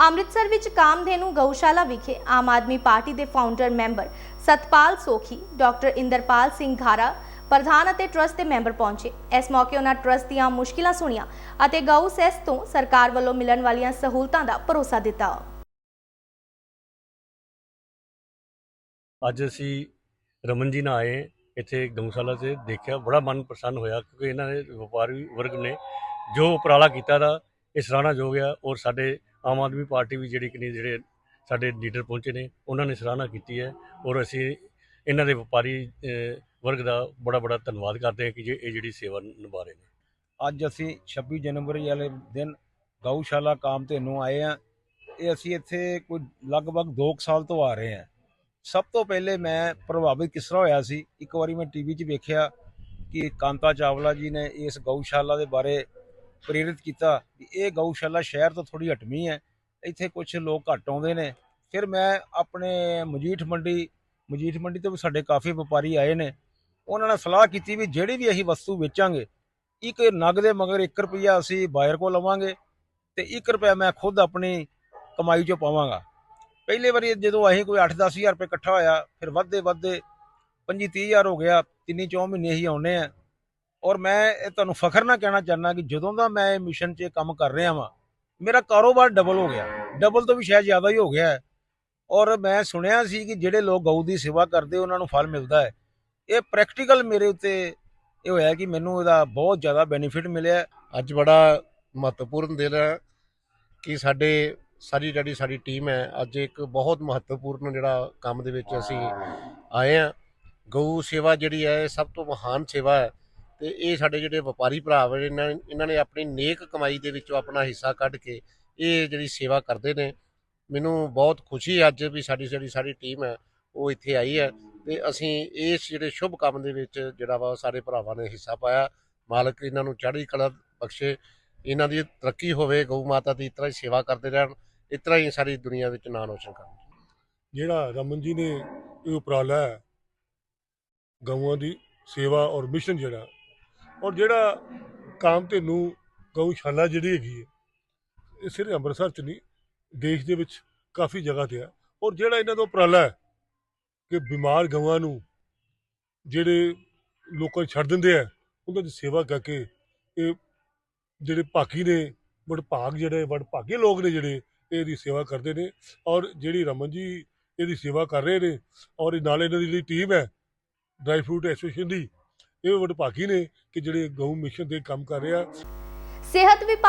ਅੰਮ੍ਰਿਤਸਰ ਵਿੱਚ ਕਾਮਧੇਨੂ ਗਊਸ਼ਾਲਾ ਵਿਖੇ ਆਮ ਆਦਮੀ ਪਾਰਟੀ ਦੇ founder member Satpal Sokhi, doctor Inderpal Singh Ghara, ਪ੍ਰਧਾਨ ਅਤੇ ਟਰਸਟ ਦੇ ਮੈਂਬਰ ਪਹੁੰਚੇ। ਇਸ ਮੌਕੇ ਉਹਨਾਂ ਟਰਸਟ ਦੀਆਂ ਮੁਸ਼ਕਿਲਾਂ ਸੁਣੀਆਂ ਅਤੇ ਗਊ ਸੈਸ ਤੋਂ ਸਰਕਾਰ ਵੱਲੋਂ ਮਿਲਣ ਵਾਲੀਆਂ ਸਹੂਲਤਾਂ ਦਾ ਭਰੋਸਾ ਦਿੱਤਾ। ਅੱਜ ਅਸੀਂ ਰਮਨ ਜੀ ਨਾਲ ਆਏ ਇੱਥੇ ਗਊਸ਼ਾਲਾ 'ਤੇ ਦੇਖਿਆ, ਬੜਾ ਮਨ ਪ੍ਰਸੰਨ ਹੋਇਆ ਕਿਉਂਕਿ ਇਹਨਾਂ ਦੇ ਵਪਾਰੀ ਵਰਗ ਨੇ ਜੋ ਉਪਰਾਲਾ ਕੀਤਾ ਦਾ, ਇਹ ਸਰਾਹਨਾਯੋਗ ਆ ਔਰ ਸਾਡੇ ਆਮ ਆਦਮੀ ਪਾਰਟੀ ਵੀ ਜਿਹੜੀ ਕਿ ਨਹੀਂ, ਜਿਹੜੇ ਸਾਡੇ ਲੀਡਰ ਪਹੁੰਚੇ ਨੇ, ਉਹਨਾਂ ਨੇ ਸਰਾਹਨਾ ਕੀਤੀ ਹੈ ਔਰ ਅਸੀਂ ਇਹਨਾਂ ਦੇ ਵਪਾਰੀ ਵਰਗ ਦਾ ਬੜਾ ਬੜਾ ਧੰਨਵਾਦ ਕਰਦੇ ਹਾਂ ਕਿ ਜੇ ਇਹ ਜਿਹੜੀ ਸੇਵਾ ਨਿਭਾ ਰਹੇ ਨੇ। ਅੱਜ ਅਸੀਂ 26 ਜਨਵਰੀ ਵਾਲੇ ਦਿਨ ਗਊਸ਼ਾਲਾ ਕਾਮ ਤੇ ਨੂੰ ਆਏ ਆ ਇਹ ਅਸੀਂ ਇੱਥੇ ਕੋਈ ਲਗਭਗ 2 ਸਾਲ ਤੋਂ ਆ ਰਹੇ ਆ ਸਭ ਤੋਂ ਪਹਿਲੇ ਮੈਂ ਪ੍ਰਭਾਵਿਤ ਕਿਸ ਤਰ੍ਹਾਂ ਹੋਇਆ ਸੀ, ਇੱਕ ਵਾਰੀ ਮੈਂ ਟੀਵੀ 'ਚ ਵੇਖਿਆ ਕਿ ਕਾਂਤਾ ਚਾਵਲਾ ਜੀ ਨੇ ਇਸ ਗਊਸ਼ਾਲਾ ਦੇ ਬਾਰੇ ਪ੍ਰੇਰਿਤ ਕੀਤਾ ਕਿ ਇਹ ਗਊਸ਼ਾਲਾ ਸ਼ਹਿਰ ਤੋਂ ਥੋੜੀ ਹਟਵੀਂ ਹੈ, ਇੱਥੇ ਕੁਝ ਲੋਕ ਘੱਟ ਆਉਂਦੇ ਨੇ। ਫਿਰ ਮੈਂ ਆਪਣੇ ਮਜੀਠ ਮੰਡੀ ਮਜੀਠ ਮੰਡੀ ਤੋਂ ਵੀ ਸਾਡੇ ਕਾਫੀ ਵਪਾਰੀ ਆਏ ਨੇ। ਉਹਨਾਂ ਨਾਲ ਸਲਾਹ ਕੀਤੀ ਵੀ ਜਿਹੜੀ ਵੀ ਅਸੀਂ ਵਸਤੂ ਵੇਚਾਂਗੇ, ਇੱਕ ਨਗ ਦੇ ਮਗਰ 1 ਰੁਪਿਆ ਅਸੀਂ ਬਾਇਰ ਕੋਲ ਲਵਾਂਗੇ ਤੇ 1 ਰੁਪਿਆ ਮੈਂ ਖੁਦ ਆਪਣੀ ਕਮਾਈ ਚੋਂ ਪਾਵਾਂਗਾ। ਪਹਿਲੇ ਵਾਰੀ ਜਦੋਂ ਅਸੀਂ ਕੋਈ 8-10 ਹਜ਼ਾਰ ਰੁਪਏ ਇਕੱਠਾ ਹੋਇਆ, ਫਿਰ ਵੱਧਦੇ ਵੱਧਦੇ 25-30 ਹਜ਼ਾਰ ਹੋ ਗਿਆ। ਤਿੰਨੀ ਚੌ ਮਹੀਨੇ ਹੀ ਆਉਨੇ ਆ ਔਰ ਮੈਂ ਇਹ ਤੁਹਾਨੂੰ ਫਖਰ ਨਾਲ ਕਹਿਣਾ ਚਾਹੁੰਦਾ ਕਿ ਜਦੋਂ ਦਾ ਮੈਂ ਇਹ ਮਿਸ਼ਨ 'ਚ ਕੰਮ ਕਰ ਰਿਹਾ ਵਾਂ, ਮੇਰਾ ਕਾਰੋਬਾਰ ਡਬਲ ਹੋ ਗਿਆ। ਡਬਲ ਤੋਂ ਵੀ ਸ਼ਾਇਦ ਜ਼ਿਆਦਾ ਹੀ ਹੋ ਗਿਆ ਹੈ। ਔਰ ਮੈਂ ਸੁਣਿਆ ਸੀ ਕਿ ਜਿਹੜੇ ਲੋਕ ਗਊ ਦੀ ਸੇਵਾ ਕਰਦੇ, ਉਹਨਾਂ ਨੂੰ ਫਲ ਮਿਲਦਾ ਹੈ। ਇਹ ਪ੍ਰੈਕਟੀਕਲ ਮੇਰੇ ਉੱਤੇ ਇਹ ਹੋਇਆ ਕਿ ਮੈਨੂੰ ਇਹਦਾ ਬਹੁਤ ਜ਼ਿਆਦਾ ਬੈਨੀਫਿਟ ਮਿਲਿਆ ਅੱਜ ਬੜਾ ਮਹੱਤਵਪੂਰਨ ਦਿਨ ਹੈ ਕਿ ਸਾਡੇ, ਸਾਰੀ ਜਿਹੜੀ ਸਾਡੀ ਟੀਮ ਹੈ, ਅੱਜ ਇੱਕ ਬਹੁਤ ਮਹੱਤਵਪੂਰਨ ਜਿਹੜਾ ਕੰਮ ਦੇ ਵਿੱਚ ਅਸੀਂ ਆਏ ਆ ਗਊ ਸੇਵਾ ਜਿਹੜੀ ਹੈ, ਇਹ ਸਭ ਤੋਂ ਮਹਾਨ ਸੇਵਾ ਹੈ। ਤੇ ਇਹ ਸਾਡੇ ਜਿਹੜੇ ਵਪਾਰੀ ਭਰਾ ਵਾ, ਇਹਨਾਂ ਇਹਨਾਂ ਨੇ ਆਪਣੀ ਨੇਕ ਕਮਾਈ ਦੇ ਵਿੱਚੋਂ ਆਪਣਾ ਹਿੱਸਾ ਕੱਢ ਕੇ ਇਹ ਜਿਹੜੀ ਸੇਵਾ ਕਰਦੇ ਨੇ। ਮੈਨੂੰ ਬਹੁਤ ਖੁਸ਼ੀ ਅੱਜ ਵੀ ਸਾਡੀ ਜਿਹੜੀ ਸਾਰੀ ਟੀਮ ਹੈ, ਉਹ ਇੱਥੇ ਆਈ ਹੈ ਤੇ ਅਸੀਂ ਇਸ ਜਿਹੜੇ ਸ਼ੁਭ ਕੰਮ ਦੇ ਵਿੱਚ ਜਿਹੜਾ ਵਾ ਸਾਰੇ ਭਰਾਵਾਂ ਨੇ ਹਿੱਸਾ ਪਾਇਆ। ਮਾਲਕ ਇਹਨਾਂ ਨੂੰ ਚੜ੍ਹਦੀ ਕਲਾ ਬਖਸ਼ੇ, ਇਹਨਾਂ ਦੀ ਤਰੱਕੀ ਹੋਵੇ, ਗਊ ਮਾਤਾ ਦੀ ਇਸ ਤਰ੍ਹਾਂ ਹੀ ਸੇਵਾ ਕਰਦੇ ਰਹਿਣ ਇਸ ਤਰ੍ਹਾਂ ਹੀ ਸਾਰੀ ਦੁਨੀਆ ਵਿੱਚ ਨਾਂ ਰੋਸ਼ਨ ਕਰਨ। ਜਿਹੜਾ ਰਮਨ ਜੀ ਨੇ ਇਹ ਉਪਰਾਲਾ ਹੈ, ਗਊਆਂ ਦੀ ਸੇਵਾ ਔਰ ਮਿਸ਼ਨ ਜਿਹੜਾ ਔਰ ਜਿਹੜਾ ਕਾਮ ਧੇਨੂ ਗਊਸ਼ਾਲਾ ਜਿਹੜੀ ਹੈਗੀ ਹੈ, ਇਹ ਸਿਰਫ ਅੰਮ੍ਰਿਤਸਰ ਚ ਨਹੀਂ, ਦੇਸ਼ ਦੇ ਵਿੱਚ ਕਾਫੀ ਜਗ੍ਹਾ ਤੇ ਹੈ ਔਰ ਜਿਹੜਾ ਇਹਨਾਂ ਦਾ ਉਪਰਾਲਾ ਹੈ ਕਿ ਬਿਮਾਰ ਗਵਾਂ ਨੂੰ ਜਿਹੜੇ ਲੋਕਾਂ ਨੂੰ ਛੱਡ ਦਿੰਦੇ ਆ, ਉਹਨਾਂ ਦੀ ਸੇਵਾ ਕਰਕੇ ਇਹ ਜਿਹੜੇ ਭਾਗੀ ਨੇ, ਵਡਭਾਗ ਜਿਹੜੇ ਵਡਭਾਗੇ ਲੋਕ ਨੇ ਜਿਹੜੇ, ਇਹਦੀ ਸੇਵਾ ਕਰਦੇ ਨੇ। ਔਰ ਜਿਹੜੀ ਰਮਨ ਜੀ ਇਹਦੀ ਸੇਵਾ ਕਰ ਰਹੇ ਨੇ, ਔਰ ਇਹ ਨਾਲ ਇਹਨਾਂ ਦੀ ਜਿਹੜੀ ਟੀਮ ਹੈ, ਡਰਾਈ ਫਰੂਟ ਐਸੋਸੀਏਸ਼ਨ ਦੀ ਇਹ ਵਡਭਾਗੀ ਨੇ ਕਿ ਜਿਹੜੇ ਗਊ ਮਿਸ਼ਨ ਦੇ ਕੰਮ ਕਰ ਰਹੇ ਆ। ਸਿਹਤ ਵਿਭਾਗ